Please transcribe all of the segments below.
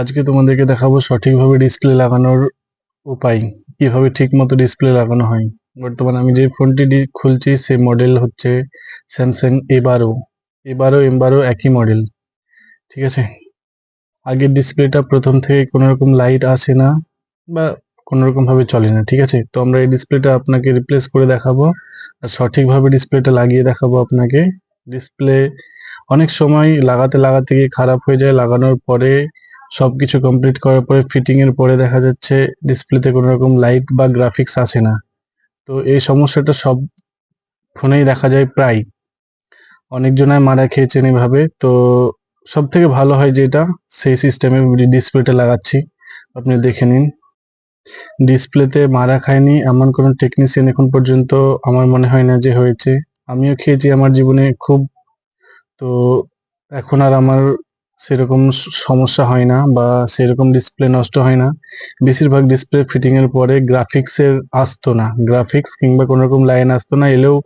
আজকে তোমাদেরকে দেখাবো সঠিকভাবে ডিসপ্লে লাগানোর উপায়, কীভাবে ঠিক মতো ডিসপ্লে লাগানো হয়। বর্তমানে আমি যে ফোনটি খুলছি, সেই মডেল হচ্ছে স্যামসাং এ বারো এ বারো এম বারো একই মডেল ঠিক আছে? আগের ডিসপ্লেটা প্রথম থেকে কোনো রকম লাইট আসে না বা কোনো রকম ভাবে চলে না, ঠিক আছে? তো আমরা এই ডিসপ্লেটা আপনাকে রিপ্লেস করে দেখাবো আর সঠিকভাবে ডিসপ্লেটা লাগিয়ে দেখাবো আপনাকে। ডিসপ্লে অনেক সময় লাগাতে লাগাতে গিয়ে খারাপ হয়ে যায়, লাগানোর পরে সবকিছু কমপ্লিট করার পরে ফিটিং এর পরে দেখা যাচ্ছে ডিসপ্লেতে কোনো রকম লাইট বা গ্রাফিক্স আসে না। তো এই সমস্যাটা সব ফোনেই দেখা যায় প্রায়। অনেকজনায় মারা খেয়েছেন এভাবে। তো সব থেকে ভালো হয় যেটা, সেই সিস্টেমে ডিসপ্লেটা লাগাচ্ছি। আপনি দেখে নিন। ডিসপ্লেতে মারা খায়নি এমন কোনো টেকনিশিয়ান এখন পর্যন্ত আমার মনে হয় না যে হয়েছে। আমিও খেয়েছি আমার জীবনে খুব। তো এখন আর আমার সেরকম সমস্যা হয় না বা সেরকম ডিসপ্লে নষ্ট হয় না। বেশিরভাগ ডিসপ্লে ফিটিং এর পরে গ্রাফিক্সের আসতো না। গ্রাফিক্স কিংবা কোনো রকম লাইন আসতো না, এলেও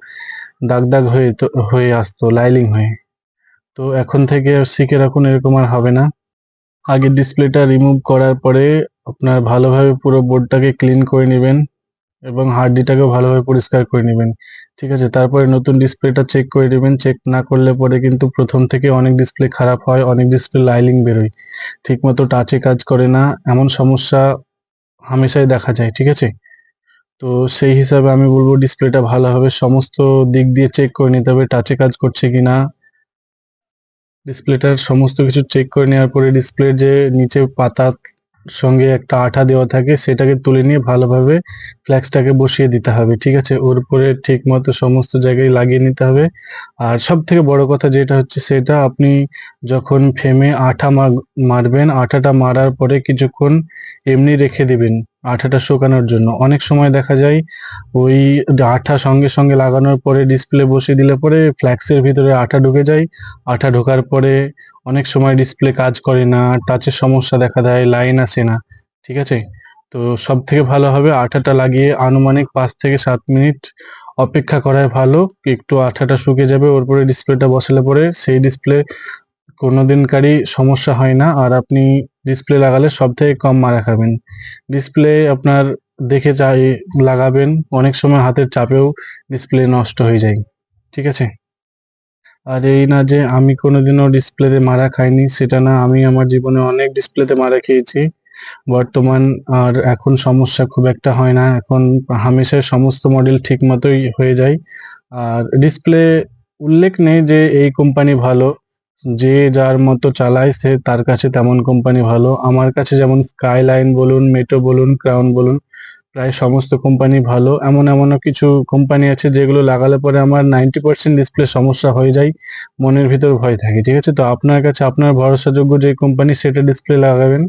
দাগ দাগ হয়ে হয়ে আসতো লাইলিং হয়ে। তো এখন থেকে আর শিখে রাখুন এরকম আর হবে না। আগের ডিসপ্লেটা রিমুভ করার পরে আপনার ভালোভাবে পুরো বোর্ডটাকে ক্লিন করে নেবেন। এবং হার্ডডিটাকেও ভালোভাবে পরিষ্কার করে নেবেন। ঠিক আছে? তারপরে নতুন ডিসপ্লেটা চেক করে নেবেন। চেক না করলে পরে কিন্তু প্রথম থেকে অনেক ডিসপ্লে খারাপ হয়, অনেক ডিসপ্লে লাইলিং বেরোয় ঠিকমতো টাচে কাজ করে না। এমন সমস্যা হামেশাই দেখা যায়, ঠিক আছে? তো সেই হিসাবে আমি বলব ডিসপ্লেটা ভালোভাবে সমস্ত দিক দিয়ে চেক করে নিতে হবে টাচে কাজ করছে কি না ডিসপ্লেটার সমস্ত কিছু চেক করে নেওয়ার পরে ডিসপ্লের যে নিচে পাতার সঙ্গে একটা আঠা দেওয়া থাকে, সেটাকে তুলে নিয়ে ভালোভাবে ফ্ল্যাক্সটাকে বসিয়ে দিতে হবে, ঠিক আছে? ওর উপরে ঠিক মতো সমস্ত জায়গায় লাগিয়ে নিতে হবে। আর সব থেকে বড় কথা যেটা হচ্ছে সেটা, আপনি যখন ফেমে আঠা মার- মারবেন, আঠাটা মারার পরে কিছুক্ষণ এমনি রেখে দিবেন। আঠাটা শুকানোর জন্য। অনেক সময় দেখা যায় ওই আঠা সঙ্গে সঙ্গে লাগানোর পরে ডিসপ্লে বসিয়ে দিলে পরে ফ্ল্যাক্সের ভিতরে আঠা ঢুকে যায়। আঠা ঢোকার পরে অনেক সময় ডিসপ্লে কাজ করে না টাচের সমস্যা দেখা দেয় লাইন আসে না। ঠিক আছে? তো সব থেকে ভালো হবে আঠাটা লাগিয়ে আনুমানিক পাঁচ থেকে সাত মিনিট অপেক্ষা করাই ভালো। একটু আঠাটা শুকে যাবে, ওর পরে ডিসপ্লেটা বসালে পরে সেই ডিসপ্লে কোনোদিনকারই সমস্যা হয় না, আর আপনি ডিসপ্লে লাগালে সব থেকে কম মারা খাবেন। ডিসপ্লে আপনার দেখে চাই, লাগাবেন, অনেক সময় হাতের চাপেও ডিসপ্লে নষ্ট হয়ে যায়, ঠিক আছে? আর এই না যে আমি কোনোদিনও ডিসপ্লেতে মারা খাইনি, সেটা না, আমি আমার জীবনে অনেক ডিসপ্লেতে মারা খেয়েছি। বর্তমান আর এখন সমস্যা খুব একটা হয় না, এখন হামেশাই সমস্ত মডেল ঠিক মতোই হয়ে যায়। আর ডিসপ্লে উল্লেখ নেই যে এই কোম্পানি ভালো যে যার মতো চালায় সে তার কাছে তেমন কোম্পানি ভালো। আমার কাছে যেমন স্কাইলাইন বলুন মেটো বলুন ক্রাউন বলুন, প্রায় সমস্ত কোম্পানি ভালো। এমন এমনও কিছু কোম্পানি আছে যেগুলো লাগালে পরে আমার নাইনটি পার্সেন্ট ডিসপ্লে সমস্যা হয়ে যায়, মনের ভিতর ভয় থাকে, ঠিক আছে? তো আপনার কাছে, আপনার ভরসাযোগ্য যে কোম্পানি সেটা ডিসপ্লে লাগাবেন।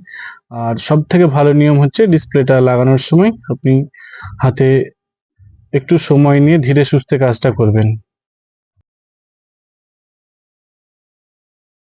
আর সব থেকে ভালো নিয়ম হচ্ছে ডিসপ্লেটা লাগানোর সময় আপনি হাতে একটু সময় নিয়ে ধীরে সুস্থে কাজটা করবেন।